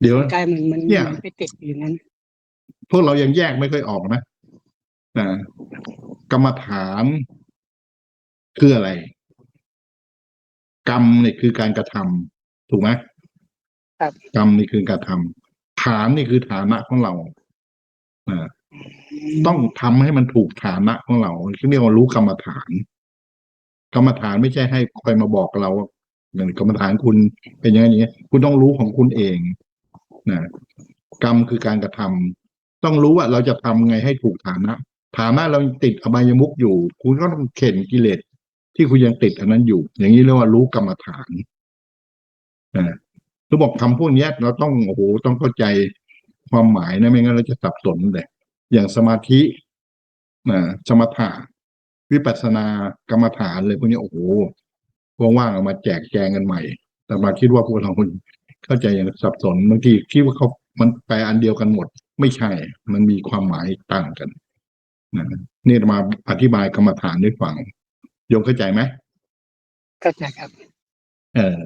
เดี๋ยวกายมันมันเนี่ย มันไปติดอยู่นั้น พวกเรายังแยกไม่ค่อยออกนะนะกรรมฐานคืออะไร กรรมเนี่ยคือการกระทำถูกไหมครับ กรรมนี่คือการทำฐานนี่คือฐานะของเราอ่า ต้องทำให้มันถูกฐานะของเราเรียกว่ารู้กรรมฐาน กรรมฐานไม่ใช่ให้ใครมาบอกเราว่าอย่างกรรมฐานคุณเป็นอย่างนี้อย่างนี้คุณต้องรู้ของคุณเอง นะกรรมคือการกระทำต้องรู้ว่าเราจะทำไงให้ถูกฐานะฐานะเราติดอบายมุกอยู่ คุณก็ต้องเข็นกิเลสที่คุณยังติดอันนั้นอยู่ อย่างนี้เรียกว่ารู้กรรมฐานอ่าคือบอกคำพวกนี้เราต้องโอ้โหต้องเข้าใจความหมายนะไม่งั้นเราจะสับสนเลยอย่างสมาธินะสมถะวิปัสสนากรรมฐานเลยพวกนี้โอ้โหว่างๆเอามาแจกแจงกันใหม่ แต่มาคิดว่าพวกเราคน เข้าใจอย่างสับสนบางทีคิดว่าเขามันแปลอันเดียวกันหมด ไม่ใช่ มันมีความหมายต่างกันนะนี่มาอธิบายกรรมฐานให้ฟังโยมเข้าใจไหมเข้าใจครับ เออ